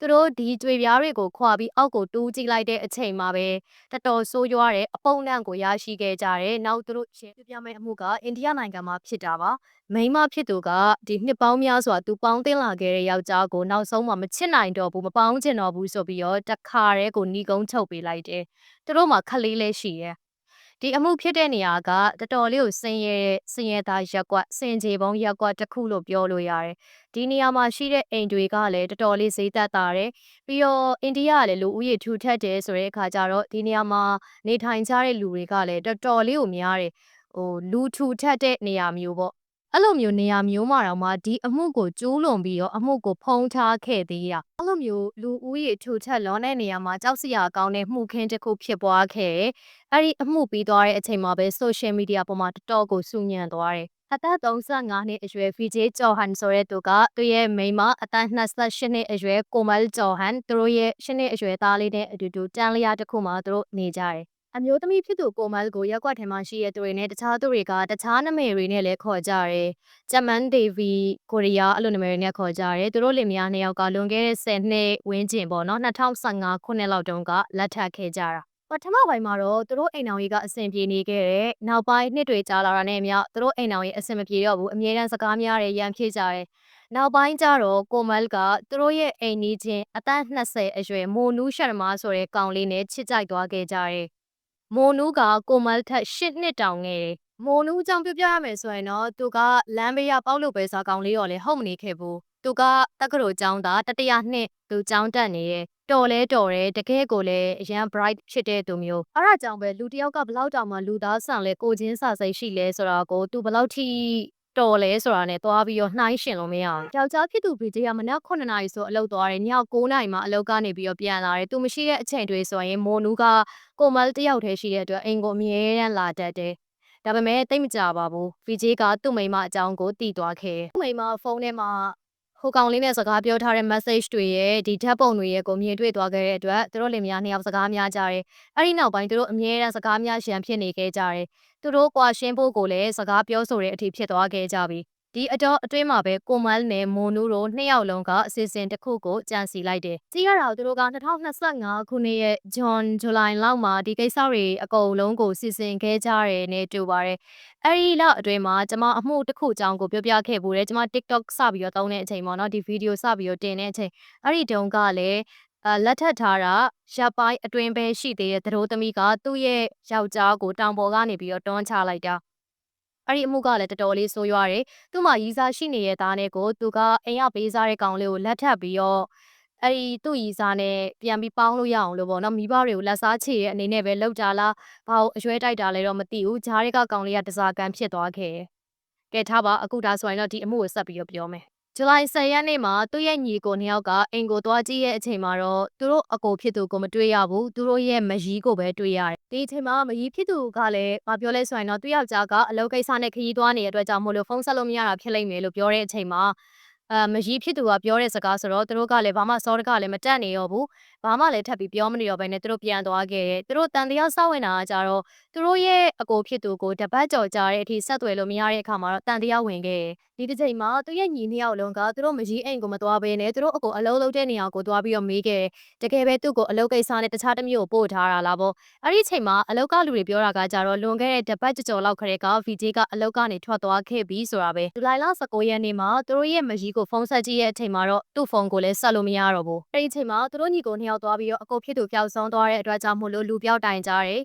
သူတို့ဒီကြွေပြားတွေကိုခွာပြီးအောက်ကိုတူးကြည့်လိုက်တဲ့အချိန်မှာပဲတော်တော်ဆိုးရွားတဲ့အပုံနှံ့ကိုရရှိခဲ့ကြတယ်နောက်သူတို့ရှယ်ပြပြမယ့်အမှုကအိန္ဒိယနိုင်ငံမှာဖြစ်တာပါမိန်းမဖြစ်သူကဒီနှစ်ပေါင်းများစွာသူပေါင်းတင်လာခဲ့တဲ့ယောက်ျားကိုနောက်ဆုံးမှမချစ်နိုင်တော့ဘူးမပေါင်းချင်တော့ဘူးဆိုပြီးတော့တခါတည်းကိုညီကုန်းချုပ်ပေးလိုက်တယ်သူတို့မှာခလေးလေးရှိတယ် ဒီအမှုဖြစ်တဲ့နေရာကတော်တော်လေးကိုစင်ရဲစင်ရဲသားရက်ကွက်စင်ကြေပုံရက်ကွက်တစ်ခုလို့ပြောလို့ရတယ်ဒီနေရာမှာရှိတဲ့အိမ်တွေကလည်းတော်တော်လေးဈေးသက်သာတယ်ပြီးတော့အိန္ဒိယကလည်းလူဦးရေထူထပ်တယ်ဆိုတဲ့အခါကျတော့ဒီနေရာမှာနေထိုင်ကြတဲ့လူတွေကလည်းတော်တော်လေးကိုများတယ်ဟိုလူထူထပ်တဲ့နေရာမျိုးပေါ့ အဲ့လိုမျိုးနေရာမျိုးမှာတော့မှဒီအမှုကိုကျူးလွန်ပြီးတော့အမှုကိုဖုံးထားခဲ့သေးရအဲ့လိုမျိုးလူဦးရေထူထပ်လွန်တဲ့နေရာမှာကြောက်စရာကောင်းတဲ့မှုခင်းတစ်ခုဖြစ်ပွားခဲ့တယ်အဲ့ဒီအမှုပြီးသွားတဲ့အချိန်မှာပဲ social media ပေါ်မှာတော်တော်ကိုစူညံသွားတယ်အသက်35နှစ်အရွယ် VJ ကျော်ဟန်ဆိုတဲ့သူကသူ့ရဲ့မိန်းမအသက်28နှစ်အရွယ်ကိုမယ်ကျော်ဟန်သူတို့ရဲ့8နှစ်အရွယ်သားလေးနဲ့အတူတူတန်လျာတစ်ခုမှာသူတို့နေကြတယ် အမျိုးသမီးဖြစ်သူကိုမယ်ကိုရက်ကွက်ထဲမှာရှိတဲ့သူတွေနဲ့တခြားသူတွေကတခြားနာမည်တွေနဲ့လည်းခေါ်ကြတယ်။ဂျမန်ဒေဗီကိုရီးယားအဲ့လိုနာမည်တွေနဲ့ခေါ်ကြတယ်။သူတို့လင်မယားနှစ်ယောက်ကလွန်ခဲ့တဲ့10နှစ်ဝန်းကျင်ပေါ့နော်2015ခုနှစ်လောက်တုန်းကလက်ထပ်ခဲ့ကြတာ။ပထမပိုင်းမှာတော့သူတို့အိမ်တော်ကြီးကအဆင်ပြေနေခဲ့တယ်။နောက်ပိုင်းနှစ်တွေကြာလာတာနဲ့အမျှသူတို့အိမ်တော်ကြီးအဆင်မပြေတော့ဘူး။အမြဲတမ်းစကားများတယ်ရန်ဖြစ်ကြတယ်။နောက်ပိုင်းကျတော့ကိုမယ်ကသူတို့ရဲ့အိမ်နီးချင်းအသက်20အရွယ်မိုနူးရှရမာဆိုတဲ့ကောင်လေးနဲ့ချစ်ကြိုက်သွားခဲ့ကြတယ်။ မိုနူးကကိုမယ်ထက်8နှစ်တောင်ငယ်တယ်။မိုနူးကြောင့်ပြောပြရမယ်ဆိုရင်တော့သူကလမ်းဘေးကပေါက်လို့ပဲစားကောင်လေးတော့လေဟုတ်မနေခဲ့ဘူး။သူကတက္ကသိုလ်ကျောင်းသားတတရနှစ်သူကျောင်းတက်နေရဲ့တော်လဲတော်တယ်တကယ်ကိုလည်းအရန် bright ဖြစ်တဲ့သူမျိုးအဲ့ဒါကြောင့်ပဲလူတစ်ယောက်ကဘလောက်တောင်မှလူသားဆန်လဲကိုချင်းစာစိတ်ရှိလဲဆိုတာကိုသူဘလောက်ထိ တော်လဲဆိုတာနဲ့သွားပြီးတော့နှိုင်းရှင်လို့မရအောင်။ယောက်ျားဖြစ်သူဗီဂျေကမနက်9နာရီဆိုအလုပ်သွားတယ်။ည9နာရီမှအလုပ်ကနေပြီးတော့ပြန်လာတယ်။သူမရှိတဲ့အချိန်တွေဆိုရင်မိုနူးကကိုမယ်တယောက်တည်းရှိတဲ့အတွက်အိမ်ကိုအမြဲတမ်းလာတတ်တယ်။ဒါပေမဲ့တိတ်မကြပါဘူး။ဗီဂျေကသူ့မိန်းမအကြောင်းကိုတည်သွားခဲ့။သူ့မိန်းမဖုန်းထဲမှာ ဟိုကောင်လေးနဲ့စကားပြောထားတဲ့ message တွေရဲ့ဒီဓာတ်ပုံတွေရဲ့ကိုမြင်တွေ့သွားခဲ့တဲ့အတွက်သူတို့လင်မယားနှစ်ယောက်စကားများကြတယ်။အဲ့ဒီနောက်ပိုင်းသူတို့အမြဲတမ်းစကားများရန်ဖြစ်နေခဲ့ကြတယ်။သူတို့ကွာရှင်းဖို့ကိုလည်းစကားပြောဆိုတဲ့အထိဖြစ်သွားခဲ့ကြပြီ။ ဒီအတော့အတွင်းမှာပဲကိုမယ်နဲ့မိုနူတို့နှစ်ယောက်လုံးကအစီအစဉ်တစ်ခုကိုကြံစီလိုက်တယ်။ကြည့်ရတာသူတို့က2025ခုနှစ်ရဲ့ဂျွန်ဇူလိုင်လောက်မှာဒီကိစ္စတွေအကုန်လုံးကိုစီစဉ်ခဲ့ကြရတယ်နဲ့တူပါတယ်။အဲဒီလောက်အတွင်းမှာကျွန်မအမှုတစ်ခုအကြောင်းကိုပြောပြခဲ့ပို့တယ်။ကျွန်မ TikTok စပြီးတော့သုံးတဲ့အချိန်ပေါ့နော်ဒီဗီဒီယိုစပြီးတော့တင်တဲ့အချိန်အဲ့ဒီတုန်းကလည်းအလက်ထပ်ထားတာရပ်ပိုင်းအတွင်းပဲရှိသေးတဲ့သတို့သမီးကသူ့ရဲ့ယောက်ျားကိုတောင်ပေါ်ကနေပြီးတော့တွန်းချလိုက်တာ အဲ့ဒီအမှုကလည်းတော်တော်လေးဆိုးရွားတယ်။သူ့မှာရီးစားရှိနေတဲ့သားနဲ့ကိုသူကအိမ်ရပေးစားတဲ့ကောင်လေးကိုလက်ထပ်ပြီးတော့အဲ့ဒီသူ့ရီးစားနဲ့ပြန်ပြီးပေါင်းလို့ရအောင်လို့ပေါ့နော်မိဘတွေကိုလက်စားချေရဲ့အနေနဲ့ပဲလောက်ကြလားဘာလို့အရွယ်တိုက်တာလဲတော့မသိဘူးဂျားတွေကကောင်လေးကတစားကန်ဖြစ်သွားခဲ့တယ်။ကဲထားပါအခုဒါဆိုရင်တော့ဒီအမှုကိုဆက်ပြီးတော့ပြောမယ်။ ဇူလိုင်10ရက်နေ့မှာသူ့ရဲ့ညီကိုနှစ်ယောက်ကအိမ်ကိုသွားကြည့်ရဲ့အချိန်မှာတော့သူတို့အကိုဖြစ်သူကိုမတွေ့ရဘူးသူတို့ရဲ့မရီးကိုပဲတွေ့ရတယ်ဒီအချိန်မှာမရီးဖြစ်သူကလည်းမပြောလဲဆိုရင်တော့သူ့ယောက်ျားကအလုပ်ကိစ္စနဲ့ခရီးသွားနေတဲ့အတွက်ကြောင့်မို့လို့ဖုန်းဆက်လို့မရတာဖြစ်လိမ့်မယ်လို့ပြောတဲ့အချိန်မှာ အဲမရီးဖြစ်သူကပြောတဲ့စကားဆိုတော့သူတို့ကလည်းဘာမှစောတကလည်းမတက်နေရောဘူးဘာမှလည်းထပ်ပြီးပြောမနေတော့ဘဲနဲ့သူတို့ပြန်သွားခဲ့တယ်သူတို့တန်တရားစောက်ဝင်တာကကြတော့သူတို့ရဲ့အကိုဖြစ်သူကိုတပတ်ကြော်ကြတဲ့အထိဆက်သွယ်လို့မရတဲ့အခါမှာတော့တန်တရားဝင်ခဲ့တယ်ဒီတစ်ချိန်မှာသူရဲ့ညီနှစ်ယောက်လုံးကသူတို့မကြီးအိမ်ကိုမသွားဘဲနဲ့သူတို့အကိုအလုံးလုံးတဲ့နေရာကိုသွားပြီးတော့မေးခဲ့တယ်တကယ်ပဲသူ့ကိုအလုပ်ကိစ္စနဲ့တခြားတစ်မျိုးကိုပို့ထားတာလားပေါ့အဲ့ဒီချိန်မှာအလောက်ကလူတွေပြောတာကကြတော့လွန်ခဲ့တဲ့တပတ်ကြော်လောက်ခရဲက VJ ကအလောက်ကနေထွက်သွားခဲ့ပြီဆိုတာပဲဇူလိုင်လ19ရက်နေ့မှာသူတို့ရဲ့မကြီးကိုဖုန်းဆက်ကြည့်ရဲ့အချိန်မှာတော့သူ့ဖုန်းကိုလည်းဆက်လို့မရတော့ဘူးအဲ့ဒီချိန်မှာသူတို့ညီကိုနှစ်ယောက်သွားပြီးတော့အကိုဖြစ်သူပျောက်ဆုံးသွားတဲ့အတွက်ကြောင့်မို့လို့လူပြောက်တိုင်ကြတယ်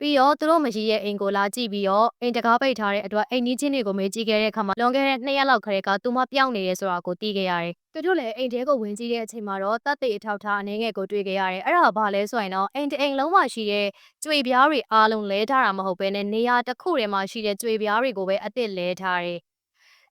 ပြီးတော့သူတို့မရှိရဲ့အိမ်ကိုလာကြည့်ပြီးတော့အိမ်တကားပိတ်ထားတဲ့အတွက်အိမ်နီးချင်းတွေကိုမေးကြည့်ခဲ့တဲ့အခါမှာလွန်ခဲ့တဲ့နှစ်ရက်လောက်ခရဲကသူမပြောင်းနေရဲဆိုတာကိုသိခဲ့ရတယ်။သူတို့လည်းအိမ်ထဲကိုဝင်ကြည့်တဲ့အချိန်မှာတော့တပ်သေးအထောက်ထားအနေငယ်ကိုတွေ့ခဲ့ရတယ်။အဲ့ဒါဘာလဲဆိုရင်တော့အိမ်တအိမ်လုံးမှာရှိတဲ့ကြွေပြားတွေအားလုံးလဲထားတာမဟုတ်ဘဲနဲ့နေရာတစ်ခုထဲမှာရှိတဲ့ကြွေပြားတွေကိုပဲအစ်စ်လဲထားတယ်။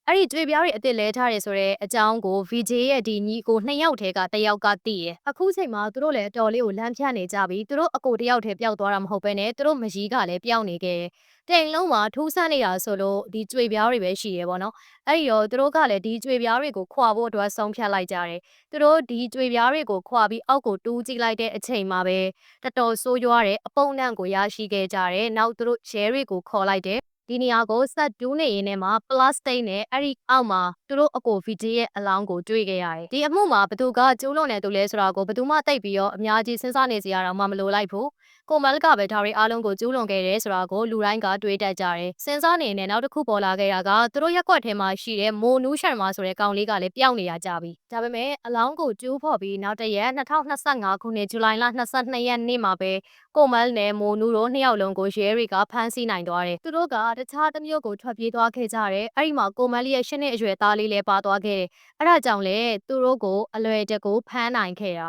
အဲ့ဒီကြွေပြားတွေအစ်စ်လဲထားတယ်ဆိုတဲ့အကြောင်းကို VJ ရဲ့ဒီညီကိုနှစ်ယောက်ထဲကတစ်ယောက်ကသိတယ်အခုချိန်မှာသူတို့လည်းအတော်လေးကိုလမ်းဖြတ်နေကြပြီသူတို့အကိုတစ်ယောက်ထဲပျောက်သွားတာမဟုတ်ဘဲနဲ့သူတို့မကြီးကလည်းပျောက်နေခဲ့တယ်တိမ်လုံးမှာထူးဆန်းနေတာဆိုလို့ဒီကြွေပြားတွေပဲရှိရဲပေါ့နော်အဲ့ဒီတော့သူတို့ကလည်းဒီကြွေပြားတွေကိုခွာဖို့အတွက်ဆုံးဖြတ်လိုက်ကြတယ်သူတို့ဒီကြွေပြားတွေကိုခွာပြီးအောက်ကိုတူးကြည့်လိုက်တဲ့အချိန်မှာပဲတော်တော်ဆိုးရွားတဲ့အပုံနှံ့ကိုရရှိခဲ့ကြတယ်နောက်သူတို့ရဲတွေကိုခေါ်လိုက်တယ် ဒီနေရာကိုဆက်တူးနေရင်းနဲ့မှာပလတ်စတစ်နဲ့အဲ့ဒီအောက်မှာသူတို့အကို VJ ရဲ့အလောင်းကိုတွေ့ခဲ့ရတယ်ဒီအမှုမှာဘသူကကျူးလွန်နေသူလဲဆိုတာကိုဘသူမှသိပ်ပြီးတော့အများကြီးစဉ်းစားနေစရာတော့မှမလိုလိုက်ဘူးကိုမလကပဲဒါတွေအားလုံးကိုကျူးလွန်ခဲ့တယ်ဆိုတာကိုလူတိုင်းကတွေးတတ်ကြတယ်စဉ်းစားနေနေနောက်တစ်ခုပေါ်လာခဲ့တာကသူတို့ရက်ကွက်ထဲမှာရှိတဲ့မိုနူးရှန်မာဆိုတဲ့ကောင်လေးကလည်းပျောက်နေရကြပြီဒါပေမဲ့အလောင်းကိုကျူးဖော်ပြီးနောက်တစ်ရက်2025ခုနှစ်ဇူလိုင်လ22ရက်နေ့မှာပဲ ကိုမလနဲ့မိုနူးတို့နှစ်ယောက်လုံးကိုရဲတွေကဖမ်းဆီးနိုင်သွားတယ်သူတို့ကတခြားတစ်မျိုးကိုထွက်ပြေးသွားခဲ့ကြတယ်အဲ့ဒီမှာကိုမလရဲ့ရှစ်နှစ်အရွယ်သားလေးလည်းပါသွားခဲ့တယ်အဲ့ဒါကြောင့်လေသူတို့ကိုအလွယ်တကူဖမ်းနိုင်ခဲ့တာ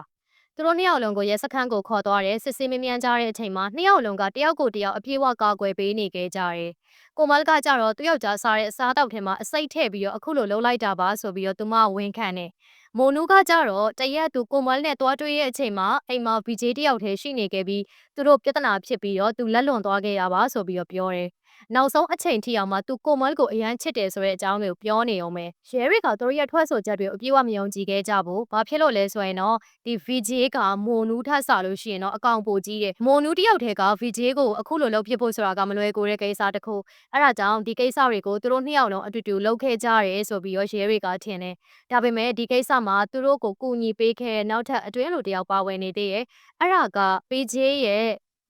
သူတို့နှစ်ယောက်လုံးကိုရဲစခန်းကိုခေါ်သွားတယ်စစ်ဆေးမမြန်းကြတဲ့အချိန်မှာနှစ်ယောက်လုံးကတယောက်ကိုတယောက်အပြေးအဝကာကွယ်ပေးနေခဲ့ကြတယ်ကိုမလကကြတော့သူယောက်ျားစားတဲ့အစားအသောက်ထဲမှာအစိတ်ထည့်ပြီးတော့အခုလိုလှုပ်လိုက်တာပါဆိုပြီးတော့သူမဝန်ခံတယ်မိုနူးကကြတော့တရက်သူကိုမလနဲ့တွားတွေ့ရဲ့အချိန်မှာအိမ်မှာ VJ တယောက်တည်းရှိနေခဲ့ပြီးသူတို့ပြဿနာဖြစ်ပြီးတော့သူလက်လွန်သွားခဲ့ရပါဆိုပြီးတော့ပြောတယ် နောက်ဆုံးအချိန်ထိအောင်မှသူကိုမလကိုအရန်ချစ်တယ်ဆိုတဲ့အကြောင်းတွေကိုပြောနေအောင်ပဲရဲတွေကသူတို့ရဲ့ထွက်ဆိုချက်တွေကိုအပြည့်အဝမယုံကြည်ခဲ့ကြဘူးဘာဖြစ်လို့လဲဆိုရင်တော့ဒီ VJ ကမိုနူးထပ်ဆလို့ရှိရင်တော့အကောင်ပိုကြီးတယ်မိုနူးတယောက်တည်းက VJ ကိုအခုလိုလုပ်ဖြစ်ဖို့ဆိုတာကမလွယ်ကူတဲ့ကိစ္စတစ်ခုအဲ့ဒါကြောင့်ဒီကိစ္စတွေကိုသူတို့နှစ်ယောက်လုံးအတူတူလုပ်ခဲ့ကြတယ်ဆိုပြီးတော့ရဲတွေကထင်တယ်ဒါပေမဲ့ဒီကိစ္စမှာသူတို့ကိုကူညီပေးခဲ့တဲ့နောက်ထပ်အတွင်းလူတစ်ယောက်ပါဝင်နေသေးရဲ့အဲ့ဒါက VJ ရဲ့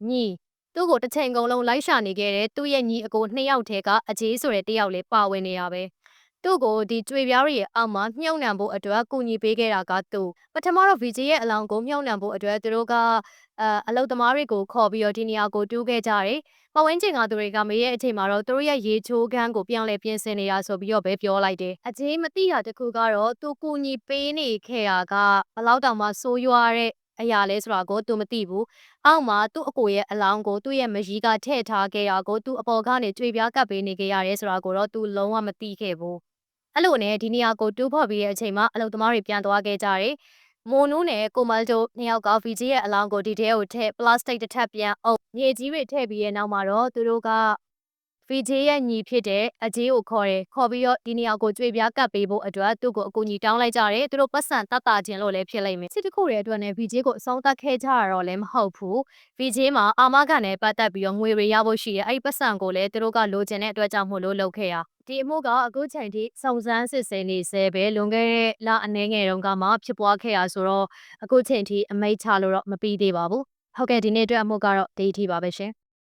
ညီ သူ့ကိုတစ်ချိန်ကုန်လုံးလိုက်ရှာနေခဲ့တဲ့သူ့ရဲ့ညီအကိုနှစ်ယောက်ထဲကအဂျေးဆိုတဲ့တယောက်လေးပါဝင်နေရပဲသူ့ကိုဒီကြွေပြားတွေရဲ့အောက်မှာမြုပ်နှံဖို့အတွက်ကူညီပေးခဲ့တာကသူပထမတော့ VJ ရဲ့အလောင်းကိုမြုပ်နှံဖို့အတွက်သူတို့ကအဲအလုတ်သမားတွေကိုခေါ်ပြီးတော့ဒီနေရာကိုတူးခဲ့ကြတယ်။ပတ်ဝန်းကျင်ကသူတွေကမေးရဲ့အချိန်မှာတော့သူတို့ရဲ့ရေချိုးခန်းကိုပြောင်းလဲပြင်ဆင်နေတာဆိုပြီးတော့ပဲပြောလိုက်တယ်။အကြီးမသိတာတခုကတော့သူကူညီပေးနေခဲ့တာကဘလောက်တောင်မှဆိုးရွားတဲ့ အရာလဲဆိုတာကိုသူမသိဘူး။အောက်မှာသူ့အကိုရဲ့အလောင်းကိုသူ့ရဲ့မကြီးကထည့်ထားခဲ့တာကိုသူ့အပေါ်ကနေကြွေပြားကပ်ပေးနေခဲ့ရတယ်ဆိုတာကိုတော့သူလုံးဝမသိခဲ့ဘူး။အဲ့လိုနဲ့ဒီနေရာကိုတူးဖော်ပြီးတဲ့အချိန်မှာအလုတ်သမားတွေပြန်သွားခဲ့ကြတယ်။မိုနူးနဲ့ကိုမလ်တို့နှစ်ယောက်က VJ ရဲ့အလောင်းကိုဒီတဲကိုထည့်ပလတ်စတစ်တစ်ထပ်ပြန်အုပ်မြေကြီးတွေထည့်ပြီးရဲ့နောက်မှာတော့သူတို့က VJ ရဲ့ညီဖြစ်တဲ့အဂျေးကိုခေါ်တယ်ခေါ်ပြီးတော့ဒီနေရာကိုကြွေပြားကပ်ပေးဖို့အတွက်သူ့ကိုအကူအညီတောင်းလိုက်ကြတယ်သူတို့ပတ်စံတတ်တာခြင်းလို့လည်းဖြစ်လိမ့်မယ်စစ်တခုရဲ့အတွက်နဲ့ VJ ကိုအဆုံးသတ်ခဲ့ကြရတော့လည်းမဟုတ်ဘူး VJ မှာအာမခံနဲ့ပတ်သက်ပြီးတော့ငွေတွေရဖို့ရှိတယ်အဲ့ဒီပတ်စံကိုလည်းသူတို့ကလိုချင်တဲ့အတွက်ကြောင့်မို့လို့လုပ်ခဲ့ရဒီအမှုကအခုချိန်ထိစုံစမ်းစစ်ဆေးနေဆဲပဲလွန်ခဲ့တဲ့လအနည်းငယ်တုန်းကမှဖြစ်ပွားခဲ့ရဆိုတော့အခုချိန်ထိအမိတ်ချလို့တော့မပြီးသေးပါဘူးဟုတ်ကဲ့ဒီနေ့အတွက်အမှုကတော့ဒီအထိပါပဲရှင်